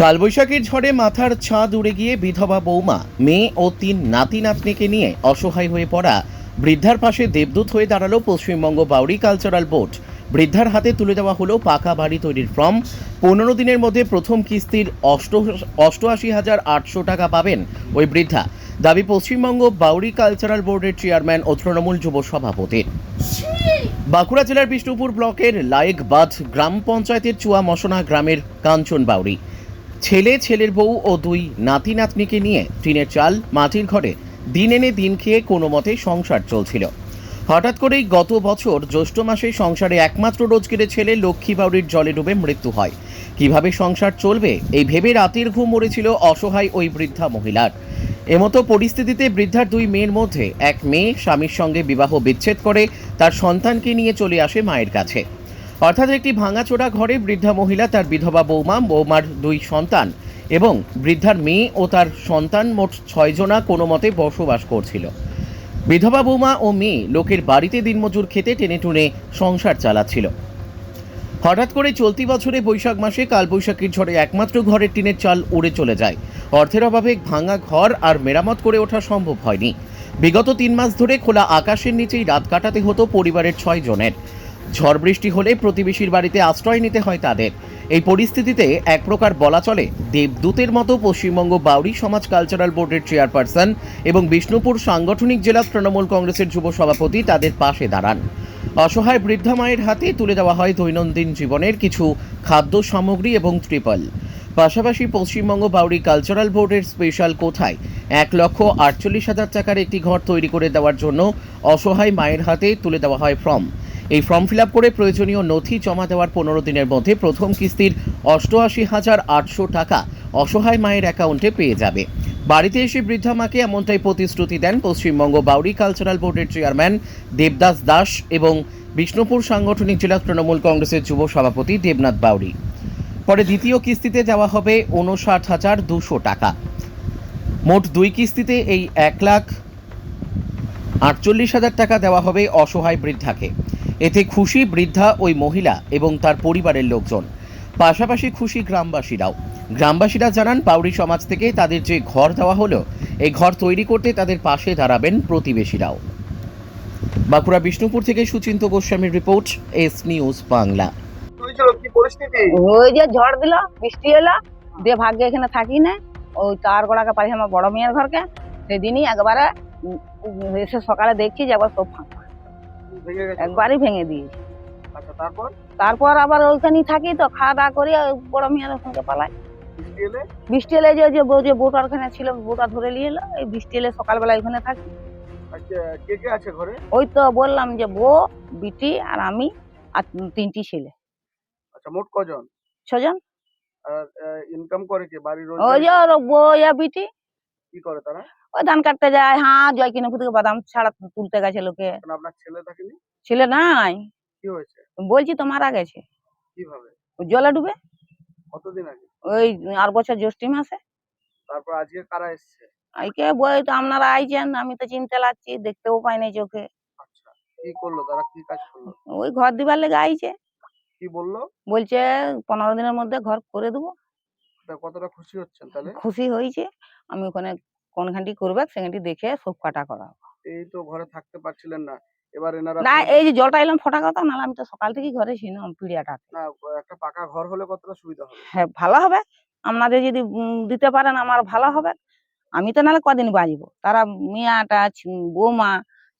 কালবৈশাখীর ঝড়ে মাথার ছাদ উড়ে গিয়ে বিধবা বৌমা, মেয়ে ও তিন নাতি নাতনিকে নিয়ে অসহায় হয়ে পড়া বৃদ্ধার পাশে দেবদূত হয়ে দাঁড়াল পশ্চিমবঙ্গ বাউরি কালচারাল বোর্ড। বৃদ্ধার হাতে তুলে দেওয়া হলো পাকা বাড়ি তৈরির ফর্ম। পনেরো দিনের মধ্যে প্রথম কিস্তির অষ্ট, অষ্টআশি হাজার আটশো টাকা পাবেন ওই বৃদ্ধা। দাবি পশ্চিমবঙ্গ বাউরি কালচারাল বোর্ডের চেয়ারম্যান ও তৃণমূল যুব সভাপতির বাঁকুড়া জেলার বিষ্ণুপুর ব্লকের লায়েকবাদ গ্রাম পঞ্চায়েতের চুয়া মশনা গ্রামের কাঞ্চন বাউরি ছেলে, ছেলের বউ ও দুই নাতি নাতনিকে নিয়ে টিনের চাল মাটির ঘরে দিন এনে দিন খেয়ে কোনো মতে সংসার চলছিল। হঠাৎ করেই গত বছর জ্যৈষ্ঠ মাসে সংসারে একমাত্র রোজগারের ছেলে লক্ষ্মী বাউরির জলে ডুবে মৃত্যু হয়। কীভাবে সংসার চলবে এই ভেবে রাতের ঘুম মরেছিল অসহায় ওই বৃদ্ধা মহিলার। এমতো পরিস্থিতিতে বৃদ্ধার দুই মেয়ের মধ্যে এক মেয়ে স্বামীর সঙ্গে বিবাহ বিচ্ছেদ করে তার সন্তানকে নিয়ে চলে আসে মায়ের কাছে। অর্থাৎ একটি ভাঙাচোরা ঘরে বৃদ্ধা মহিলা, তার বিধবা বৌমা, বৌমার দুই সন্তান এবং বৃদ্ধার মেয়ে ও তার সন্তান মোট ছয়জনা কোনো মতে বসবাস করছিল। বিধবা বৌমা ও মেয়ে লোকের বাড়িতে দিনমজুর খেতে টেনে টুনে সংসার চালাচ্ছিল। হঠাৎ করে চলতি বছরে বৈশাখ মাসে কালবৈশাখীর ঝড়ে একমাত্র ঘরের টিনের চাল উড়ে চলে যায়। অর্থের অভাবে ভাঙা ঘর আর মেরামত করে ওঠা সম্ভব হয়নি। বিগত তিন মাস ধরে খোলা আকাশের নিচেই রাত কাটাতে হতো পরিবারের ছয় জনের। ঝড় বৃষ্টি হলে প্রতিবেশীর বাড়িতে আশ্রয় নিতে হয় তাদের। এই পরিস্থিতিতে এক প্রকার বলা চলে, দেবদূতের মতো পশ্চিমবঙ্গ বাউরি সমাজ কালচারাল বোর্ডের চেয়ারপারসন এবং বিষ্ণুপুর সাংগঠনিক জেলা তৃণমূল কংগ্রেসের যুব সভাপতি তাদের পাশে দাঁড়ান। অসহায় বৃদ্ধা মায়ের হাতে তুলে দেওয়া হয় দৈনন্দিন জীবনের কিছু খাদ্য সামগ্রী এবং ত্রিপল। পাশাপাশি পশ্চিমবঙ্গ বাউরি কালচারাল বোর্ডের স্পেশাল কোথায় এক লক্ষ আটচল্লিশ হাজার টাকার একটি ঘর তৈরি করে দেওয়ার জন্য অসহায় মায়ের হাতে তুলে দেওয়া হয় ফর্ম। এই ফর্ম ফিল করে প্রয়োজনীয় নথি জমা দেওয়ার পনেরো দিনের মধ্যে প্রথম কিস্তির অষ্টআশি হাজার আটশো টাকা অসহায় মায়ের অ্যাকাউন্টে পেয়ে যাবে। বাড়িতে এসে বৃদ্ধা মাকে এমনটাই প্রতিশ্রুতি দেন পশ্চিমবঙ্গ বাউরি কালচারাল বোর্ডের চেয়ারম্যান দেবদাস দাস এবং বিষ্ণুপুর সাংগঠনিক জেলা তৃণমূল কংগ্রেসের যুব সভাপতি দেবনাথ বাউরি পরে দ্বিতীয় কিস্তিতে দেওয়া হবে উনষাট হাজার দুশো টাকা। মোট দুই কিস্তিতে এই এক লাখ আটচল্লিশ হাজার টাকা দেওয়া হবে অসহায় বৃদ্ধাকে। এতে খুশি বৃদ্ধা ওই মহিলা এবং তার পরিবারের লোকজন। পাশাপাশি খুশি গ্রামবাসীরাও। গ্রামবাসীরা জানান পাউরি সমাজ থেকে তাদের যে ঘর দেওয়া হলো এই ঘর তৈরি করতে তাদের পাশে দাঁড়াবেন প্রতিবেশীরাও। বাঁকুড়া বিষ্ণুপুর থেকে সুচিন্ত গোস্বামীর রিপোর্ট এস নিউজ বাংলা। হয়েছিল কি পরিস্থিতি? ওই যে ঝড় দিল বৃষ্টি এলো দিয়ে ভাগ্যে এখানে থাকি না ওই তার গোড়াকে পারি আমার বড় মেয়ের ঘরকে। সেদিনই একবারে এসে সকালে দেখছি যে একবার সব ফাঁকা। একবারই ভেঙে দিয়েছে। আচ্ছা তারপর? তারপর আবার ওইখানেই থাকি তো খাওয়া দাওয়া করি ওই বড় মেয়ের ওখানে পালাই বৃষ্টি এলে? যে যে বোটার ওখানে ছিল বোটা ধরে নিয়ে এলো এই বৃষ্টি এলে সকালবেলা ওখানে থাকি। আচ্ছা কে কে আছে ঘরে? ওই তো বললাম যে বউ বিটি আর আমি আর তিনটি ছেলে। আচ্ছা মোট কজন? ছজন। আর ইনকাম করে কে? বাড়ির ওই যে বউ বিটি। কি করে তারা? ওই ধান কাটতে যায় হ্যাঁ জয় কিনে থেকে বাদাম ছাড়া তুলতে গেছে লোকে। আপনার ছেলে থাকেনি? ছেলে নাই। কি হয়েছে? বলছি তো মারা গেছে। কীভাবে? জলে ডুবে। কতদিন আগে? ওই আর বছর জ্যৈষ্ঠী মাসে। তারপর আজকে কারা এসছে? বই তো আপনারা আইছেন আমি তো চিনতে লাগছি দেখতেও পাই নাই চোখে। আচ্ছা কি করল? তারা কি কাজ করল? ওই ঘর দিবার লেগে আইছে। কি বলল? বলছে পনেরো দিনের মধ্যে ঘর করে দেবো। কতটা খুশি হচ্ছেন তাহলে? খুশি হয়েছে। আমি ওখানে কোনখানটি করবে সেখানটি দেখে সব কাটা করা। এই তো ঘরে থাকতে পারছিলেন না। এবার এনারা না এই যে জলটা এলাম ফোটা কথা নাহলে আমি তো সকাল থেকেই ঘরে ছিলাম পিড়িয়াটা না একটা পাকা ঘর হলে কতটা সুবিধা হবে? হ্যাঁ ভালো হবে। আপনাদের যদি দিতে পারেন আমার ভালো হবে। আমি তো নাহলে কদিন বাঁচবো তারা মিয়াটা বৌমা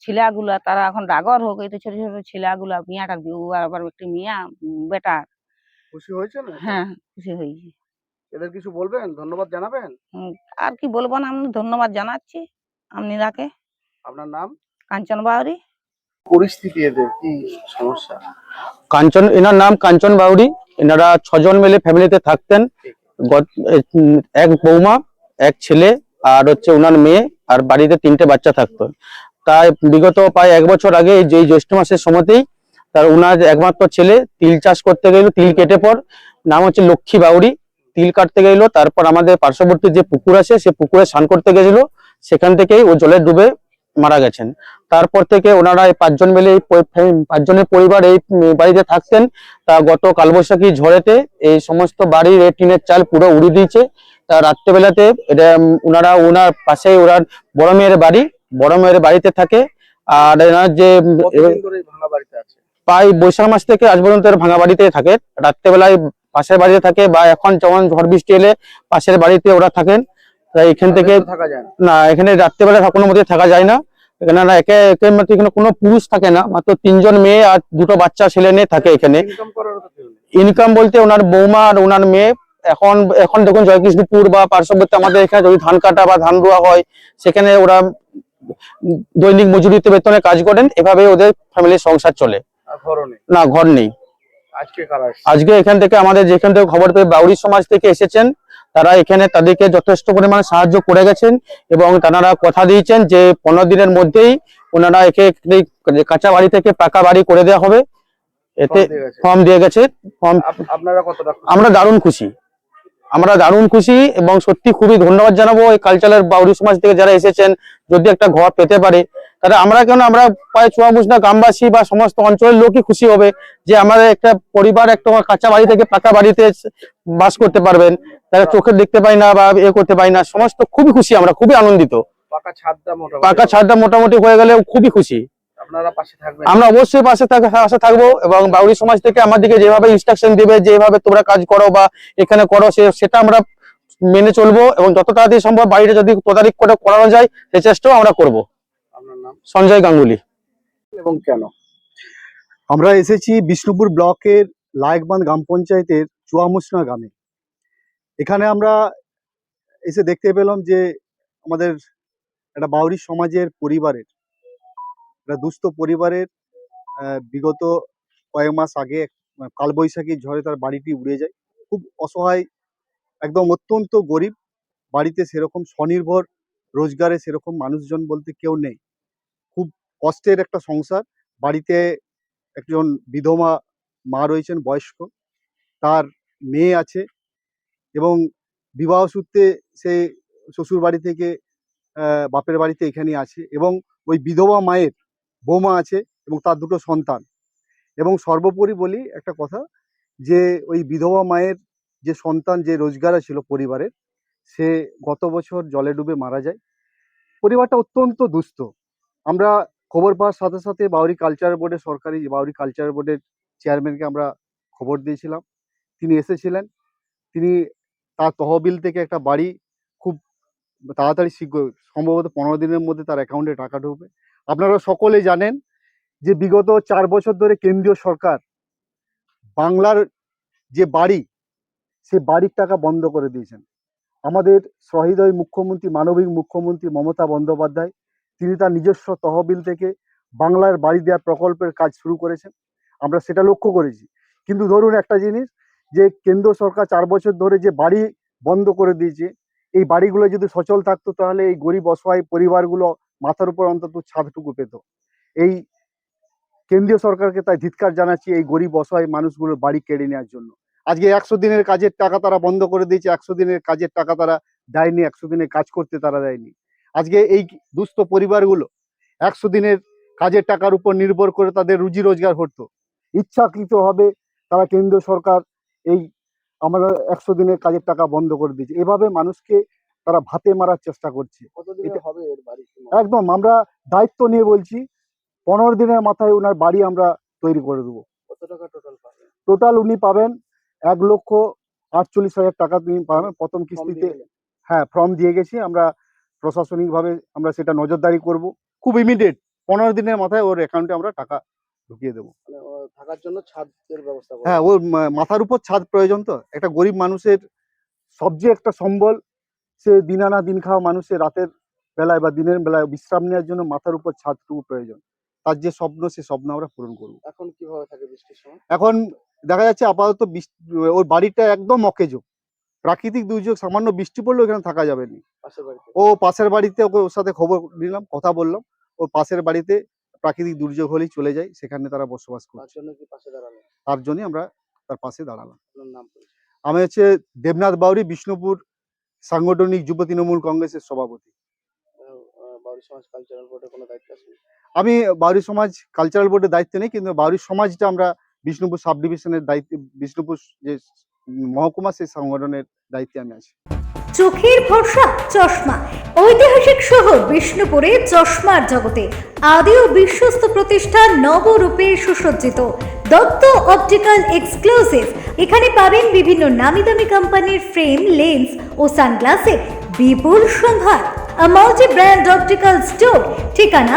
ছেলেগুলা তারা এখন ডাগর হোক এই তো ছোট ছোট ছেলেগুলা মিয়াটা বিউ আর আবার একটি মিয়া উম, বেটা। খুশি হয়েছেন হ্যাঁ খুশি হয়েছি। এদের কিছু বলবেন? ধন্যবাদ জানাবেন? আর কি বলব না আমি ধন্যবাদ জানাচ্ছি। আপনি তাকে আপনার নাম? কাঞ্চন বাউরি। পরিস্থিতি এদের কি সমস্যা? কাঞ্চন এনার নাম কাঞ্চন বাউরি। এনারা ছজন মিলে ফ্যামিলিতে থাকতেন। এক বৌমা এক ছেলে আর হচ্ছে ওনার মেয়ে আর বাড়িতে তিনটে বাচ্চা থাকতো। তাই বিগত প্রায় এক বছর আগে এই যে জ্যৈষ্ঠ মাসের সময়তেই তার ওনার একমাত্র ছেলে তিল চাষ করতে গেল তিল কেটে পর। নাম হচ্ছে লক্ষ্মী বাউরি। তিল কাটতে গেল তারপর আমাদের পার্শ্ববর্তী যে পুকুর আছে সে পুকুরে স্নান করতে গেছিল। সেখান থেকেই ও জলে ডুবে মারা গেছেন। তারপর থেকে ওনারা এই পাঁচজন মিলে এই পাঁচজনের পরিবার এই বাড়িতে থাকতেন। তা গত কালবৈশাখী ঝড়েতে এই সমস্ত বাড়ির এই টিনের চাল পুরো উড়িয়ে দিয়েছে। তা রাত্রেবেলাতে এটা ওনারা ওনার পাশে ওনার বড় মেয়ের বাড়ি বড় মেয়ের বাড়িতে থাকে। আর এনার যে ভাঙা বাড়িতে আছে? প্রায় বৈশাখ মাস থেকে আজ পর্যন্ত ভাঙা বাড়িতে থাকে। রাত্রেবেলায় পাশের বাড়িতে থাকে বা এখন যেমন ঝড় বৃষ্টি এলে পাশের বাড়িতে ওরা থাকেন তাই এখান থেকে না। এখানে রাত্রেবেলা কোনো মধ্যে থাকা যায় না। এখানে না একে একে মাত্র এখানে কোনো পুরুষ থাকে না মাত্র তিনজন মেয়ে আর দুটো বাচ্চা ছেলে মেয়ে থাকে এখানে। ইনকাম বলতে ওনার বৌমা আর ওনার মেয়ে। এখন এখন দেখুন জয়কৃষ্ণপুর বা পার্শ্ববর্তী আমাদের এখানে যদি ধান কাটা বা ধান রোয়া হয় সেখানে ওরা দৈনিক মজুরিতে বেতনে কাজ করেন। এভাবে ওদের ফ্যামিলির সংসার চলে। না ঘর নেই। আজকে এখান থেকে আমাদের যেখান থেকে খবর পেয়ে বাউরি সমাজ থেকে এসেছেন তারা এখানে তাদেরকে যথেষ্ট পরিমাণে সাহায্য করে গেছেন এবং তারা কথা দিয়েছেন যে পনেরো দিনের মধ্যেই ওনারা একে কাঁচা বাড়ি থেকে পাকা বাড়ি করে দেওয়া হবে। এতে ফর্ম দিয়ে গেছে। ফর্ম আমরা দারুণ খুশি। আমরা দারুণ খুশি এবং সত্যি খুবই ধন্যবাদ জানাব এই কালচারাল বাউরি সমাজ থেকে যারা এসেছেন যদি একটা ঘর পেতে পারে। তাহলে আমরা কেন আমরা প্রায় চুয়ামুসনা গ্রামবাসী বা সমস্ত অঞ্চলের লোকই খুশি হবে যে আমাদের একটা পরিবার একটা কাঁচা বাড়ি থেকে পাকা বাড়িতে বাস করতে পারবেন। তারা চোখে দেখতে পাই না বা এ করতে পাই না সমস্ত খুবই খুশি আমরা খুবই আনন্দিত। পাকা ছাদটা মোটামুটি। মোটামুটি হয়ে গেলে খুবই খুশি। আপনারা পাশে থাকবেন। আমরা অবশ্যই পাশে পাশে থাকব এবং বাউরি সমাজ থেকে আমাদেরকে যেভাবে ইনস্ট্রাকশন দিবে যেভাবে তোমরা কাজ করো বা এখানে করো সেটা আমরা মেনে চলবো এবং যত তাড়াতাড়ি সম্ভব বাড়িটা যদি তদারিক করে করানো যায় সে চেষ্টাও আমরা করব। সঞ্জয় গাঙ্গুলি। এবং কেন? আমরা এসেছি বিষ্ণুপুর ব্লকের লায়কবান্ধ গ্রাম পঞ্চায়েতের চুয়ামুসনা গ্রামে। এখানে আমরা এসে দেখতে পেলাম যে আমাদের একটা বাউরি সমাজের পরিবারের, একটা দুস্থ পরিবারের বিগত কয়েক মাস আগে কালবৈশাখী ঝড়ে তার বাড়িটি উড়ে যায়। খুব অসহায়, একদম অত্যন্ত গরিব, বাড়িতে সেরকম স্বনির্ভর, রোজগারে সেরকম মানুষজন বলতে কেউ নেই। কষ্টের একটা সংসার। বাড়িতে একজন বিধবা মা রয়েছেন, বয়স্ক। তার মেয়ে আছে এবং বিবাহ সূত্রে সে শ্বশুর বাড়ি থেকে বাপের বাড়িতে এখানে আছে এবং ওই বিধবা মায়ের বৌমা আছে এবং তার দুটো সন্তান। এবং সর্বোপরি বলি একটা কথা যে, ওই বিধবা মায়ের যে সন্তান, যে রোজগার ছিল পরিবারের, সে গত বছর জলে ডুবে মারা যায়। পরিবারটা অত্যন্ত দুস্থ। আমরা খবর পাওয়ার সাথে সাথে বাউরি কালচার বোর্ডের সরকারি বাউরি কালচার বোর্ডের চেয়ারম্যানকে আমরা খবর দিয়েছিলাম। তিনি এসেছিলেন। তিনি তার তহবিল থেকে একটা বাড়ি খুব তাড়াতাড়ি শীঘ্র, সম্ভবত পনেরো দিনের মধ্যে তার অ্যাকাউন্টে টাকা ঢুকবে। আপনারা সকলে জানেন যে বিগত চার বছর ধরে কেন্দ্রীয় সরকার বাংলার যে বাড়ি, সে বাড়ির টাকা বন্ধ করে দিয়েছেন। আমাদের সহৃদয় মুখ্যমন্ত্রী, মানবিক মুখ্যমন্ত্রী মমতা বন্দ্যোপাধ্যায় তিনি তার নিজস্ব তহবিল থেকে বাংলার বাড়ি দেওয়ার প্রকল্পের কাজ শুরু করেছেন। আমরা সেটা লক্ষ্য করেছি। কিন্তু ধরুন একটা জিনিস, যে কেন্দ্র সরকার চার বছর ধরে যে বাড়ি বন্ধ করে দিয়েছে, এই বাড়িগুলো যদি সচল থাকতো তাহলে এই গরিব, অসহায় পরিবারগুলো মাথার উপর অন্তত ছাদটুকু পেত। এই কেন্দ্রীয় সরকারকে তাই ধিৎকার জানাচ্ছি এই গরিব, অসহায় মানুষগুলোর বাড়ি কেড়ে নেওয়ার জন্য। আজকে একশো দিনের কাজের টাকা তারা বন্ধ করে দিয়েছে, একশো দিনের কাজের টাকা তারা দেয়নি, একশো দিনের কাজ করতে তারা দেয়নি। আজকে এই দুস্থ পরিবারগুলো একশো দিনের কাজের টাকার উপর নির্ভর করে তাদের রুজি রোজগার হতো। ইচ্ছাকৃতভাবে তারা কেন্দ্র সরকার এই আমরা একশো দিনের কাজের টাকা বন্ধ করে দিয়েছে। এভাবে মানুষকে তারা ভাতে মারার চেষ্টা করছে। একদম আমরা দায়িত্ব নিয়ে বলছি পনেরো দিনের মাথায় ওনার বাড়ি আমরা তৈরি করে দেবো। কত টাকা টোটাল পাবে টোটাল উনি পাবেন এক লক্ষ আটচল্লিশ হাজার টাকা তিনি পাবেন। প্রথম কিস্তিতে হ্যাঁ ফর্ম দিয়ে গেছি। আমরা প্রশাসনিকভাবে আমরা সেটা নজরদারি করব। খুব ইমিডিয়েট পনেরো দিনের মাথায় ওর অ্যাকাউন্টে আমরা টাকা ঢুকিয়ে দেবো। মানে, থাকার জন্য ছাদের ব্যবস্থা হ্যাঁ ওর মাথার উপর ছাদ প্রয়োজন তো। একটা গরিব মানুষের সবচেয়ে একটা সম্বল সে দিন আনা দিন খাওয়া মানুষের রাতের বেলায় বা দিনের বেলায় বিশ্রাম নেওয়ার জন্য মাথার উপর ছাদটুকু প্রয়োজন। তার যে স্বপ্ন সে স্বপ্ন আমরা পূরণ করব। এখন কীভাবে থাকে বৃষ্টির সময়? এখন দেখা যাচ্ছে আপাতত ওর বাড়িটা একদম অকেজো। প্রাকৃতিক দুর্যোগ সামান্য বৃষ্টি পড়লেও এখানে থাকা যাবে না। ও পাশের বাড়িতে ওকে ওর সাথে খবর নিলাম কথা বললাম। ও পাশের বাড়িতে প্রাকৃতিক দুর্যোগ হলেই চলে যায় সেখানে তারা বসবাস তার জন্য দাঁড়ানো তার জন্যই আমরা তার পাশে দাঁড়ালাম। আমি হচ্ছে দেবনাথ বাউরি বিষ্ণুপুর সাংগঠনিক যুব তৃণমূল কংগ্রেসের সভাপতি। আমি বাউরি সমাজ কালচারাল বোর্ডের দায়িত্বে নেই কিন্তু বাউরি সমাজটা আমরা বিষ্ণুপুর সাব ডিভিশনের দায়িত্বে বিষ্ণুপুর যে মহকুমা সেই সংগঠনের দায়িত্বে আমি আছি। চোখের ভরসা, চশমা। ঐতিহাসিক শহর বিষ্ণুপুরে চশমার জগতে আদি ও বিশ্বস্ত প্রতিষ্ঠান নবরূপে সুসজ্জিত। Dutta optical exclusive. এখানে পাবেন বিভিন্ন নামি দামি কোম্পানির ফ্রেম, লেন্স ও সানগ্লাসের বিপুল সম্ভার। মাল্টি ব্র্যান্ড অপটিক্যাল স্টোর ঠিকানা